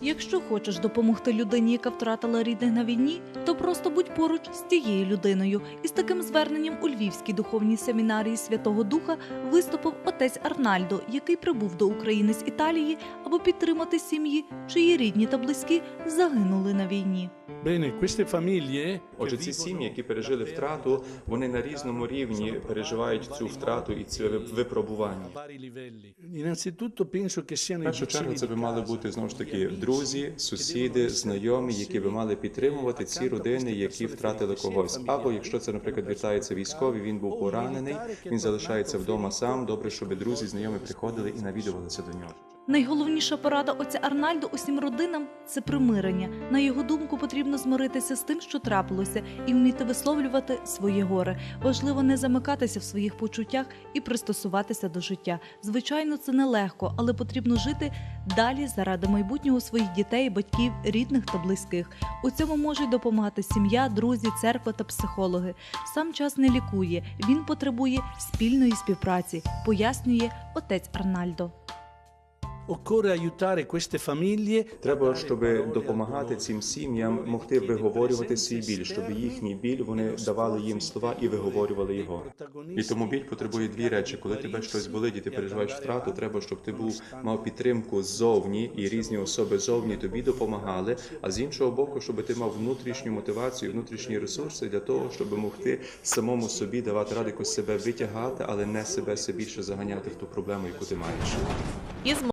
Якщо хочеш допомогти людині, яка втратила рідних на війні, то просто будь поруч з тією людиною. І з таким зверненням у Львівській духовній семінарії Святого Духа виступив отець Арнальдо, який прибув до України з Італії, аби підтримати сім'ї, чиї рідні та близькі загинули на війні. Bene, queste Отже, ці сім'ї, які пережили втрату, вони на різному рівні переживають цю втрату і ці випробування. В першу чергу це би мали бути знову ж таки друзі, сусіди, знайомі, які би мали підтримувати ці родини, які втратили когось. Або якщо це, наприклад, вертається військовий, він був поранений, він залишається вдома сам. Добре, щоб друзі, знайомі приходили і навідувалися до нього. Найголовніша порада отця Арнальдо усім родинам це примирення. На його думку, потрібно змиритися з тим, що трапилося, і вміти висловлювати своє горе. Важливо не замикатися в своїх почуттях і пристосуватися до життя. Звичайно, це нелегко, але потрібно жити далі заради майбутнього своїх дітей, батьків, рідних та близьких. У цьому можуть допомагати сім'я, друзі, церква та психологи. Сам час не лікує, він потребує спільної співпраці, пояснює отець Арнальдо. Треба, щоб допомагати цим сім'ям могти виговорювати свій біль, щоб їхній біль вони давали їм слова і виговорювали його. І тому біль потребує дві речі. Коли тебе щось болить і ти переживаєш втрату, треба, щоб ти був мав підтримку ззовні і різні особи ззовні тобі допомагали. А з іншого боку, щоб ти мав внутрішню мотивацію, внутрішні ресурси для того, щоб могти самому собі давати ради якось себе витягати, але не себе все більше заганяти в ту проблему, яку ти маєш.